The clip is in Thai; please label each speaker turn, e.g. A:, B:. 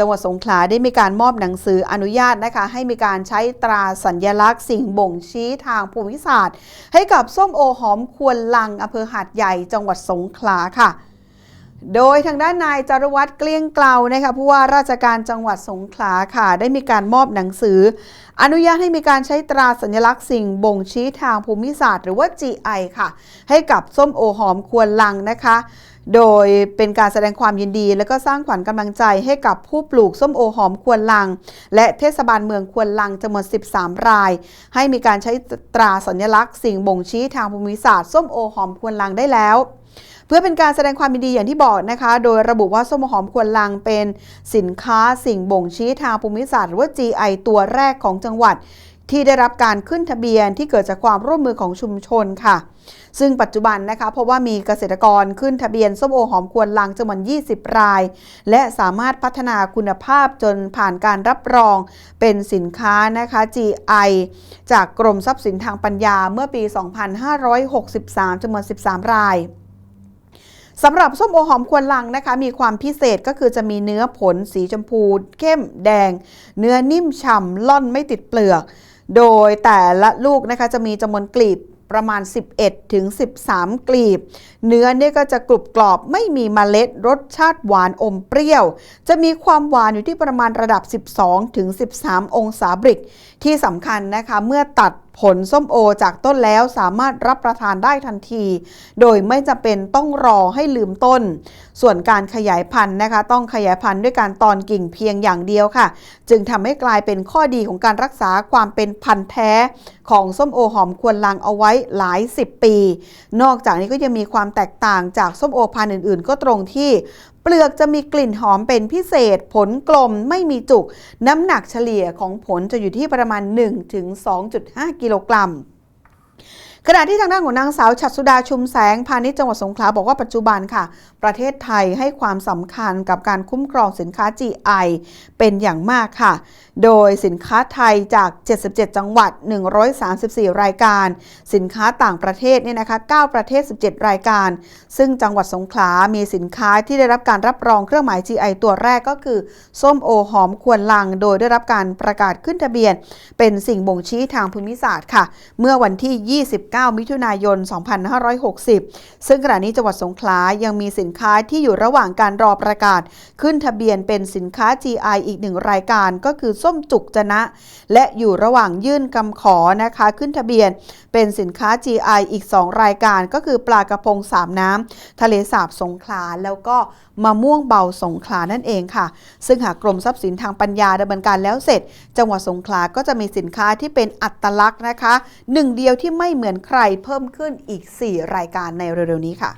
A: จังหวัดสงขลาได้มีการมอบหนังสืออนุญาตนะคะ ให้มีการใช้ตราสัญญลักษณ์สิ่งบ่งชี้ทางภูมิศาสตร์ ให้กับส้มโอหอมควนลังอำเภอหาดใหญ่จังหวัดสงขลาค่ะโดยทางด้านนายจารวัตรเกลี้ยงเกลานะคะผู้ว่าราชการจังหวัดสงขลาค่ะ ได้มีการมอบหนังสือ อนุญาตให้มีการใช้ตราสัญลักษณ์สิ่งบ่งชี้ทางภูมิศาสตร์ หรือว่า GI ค่ะ ให้กับส้มโอหอมควนลังนะคะโดยเป็นการแสดงความยินดี และก็สร้างขวัญกำลังใจให้กับผู้ปลูกส้มโอหอมควนลัง และเทศบาลเมืองควนลังจำนวน 13 ราย ให้มีการใช้ตราสัญลักษณ์สิ่งบ่งชี้ทางภูมิศาสตร์ส้มโอหอมควนลังได้แล้วเพื่อเป็นการแสดงความยินดีอย่างที่บอกนะคะ โดยระบุว่าส้มหอมควนลังเป็นสินค้าสิ่งบ่งชี้ทางภูมิศาสตร์หรือว่า GI ตัวแรกของจังหวัด ที่ได้รับการขึ้นทะเบียนที่เกิดจากความร่วมมือของชุมชนค่ะ ซึ่งปัจจุบันนะคะเพราะว่ามีเกษตรกรขึ้นทะเบียนส้มโอหอมควนลังจำนวน 20 ราย และสามารถพัฒนาคุณภาพจนผ่านการรับรองเป็นสินค้านะคะ GI จากกรมทรัพย์สินทางปัญญาเมื่อปี 2563จำนวน 13 รายสำหรับส้มโอหอมควนลังนะคะ มีความพิเศษก็คือจะมีเนื้อผลสีชมพู เข้มแดง เนื้อนิ่มฉ่ำล่อนไม่ติดเปลือก โดยแต่ละลูกนะคะจะมีจำนวนกลีบประมาณ 11 ถึง 13 กลีบ เนื้อเนี่ยก็จะกรุบกรอบไม่มีเมล็ดรสชาติหวานอมเปรี้ยว จะมีความหวานอยู่ที่ประมาณระดับ 12 ถึง 13 องศาบริก ที่สำคัญนะคะ เมื่อตัด ผลส้มโอจากต้นแล้วสามารถรับประทานได้ทันที โดยไม่จำเป็นต้องรอให้ลืมต้น ส่วนการขยายพันธุ์นะคะ ต้องขยายพันธุ์ด้วยการตอนกิ่งเพียงอย่างเดียวค่ะ จึงทำให้กลายเป็นข้อดีของการรักษาความเป็นพันธุ์แท้ของส้มโอหอมควนลังเอาไว้หลายสิบปี นอกจากนี้ก็ยังมีความแตกต่างจากส้มโอพันธุ์อื่น ๆ ก็ตรงที่เปลือกจะมีกลิ่นหอมเป็นพิเศษ ผลกลมไม่มีจุก น้ำหนักเฉลี่ยของผลจะอยู่ที่ประมาณ 1-2.5 กิโลกรัม ขณะที่ทางด้านของนางสาวชัดสุดาชุมแสงพาณิชย์จังหวัดสงขลาบอกว่าปัจจุบันค่ะ ประเทศไทยให้ความสำคัญกับการคุ้มครองสินค้า GI เป็นอย่างมากค่ะ โดยสินค้าไทยจาก 77 จังหวัด 134 รายการ สินค้าต่างประเทศเนี่ยนะคะ 9 ประเทศ 17 รายการ ซึ่งจังหวัดสงขลา มีสินค้าที่ได้รับการรับรองเครื่องหมาย GI ตัวแรกก็คือ ส้มโอหอมควนลัง โดยได้รับการประกาศขึ้นทะเบียน เป็นสิ่งบ่งชี้ทางภูมิศาสตร์ค่ะ เมื่อวันที่ 20 29มิถุนายน 2560 ซึ่งขณะนี้จังหวัดสงขลายังมีสินค้าที่อยู่ระหว่างการรอประกาศ ขึ้นทะเบียนเป็นสินค้า GI อีกหนึ่งรายการก็คือส้มจุกจนะ และอยู่ระหว่างยื่นคำขอนะคะขึ้นทะเบียนเป็นสินค้า GI อีก 2 รายการ ก็คือปลากระพงสามน้ำทะเลสาบสงขลาแล้วก็มะม่วงเบาสงขลานั่นเองค่ะ ซึ่งหากกรมทรัพย์สินทางปัญญาดำเนินการแล้วเสร็จ จังหวัดสงขลาก็จะมีสินค้าที่เป็นอัตลักษณ์นะคะหนึ่งเดียวที่ไม่เหมือนใครเพิ่มขึ้นอีก 4 รายการในเร็วๆนี้ค่ะ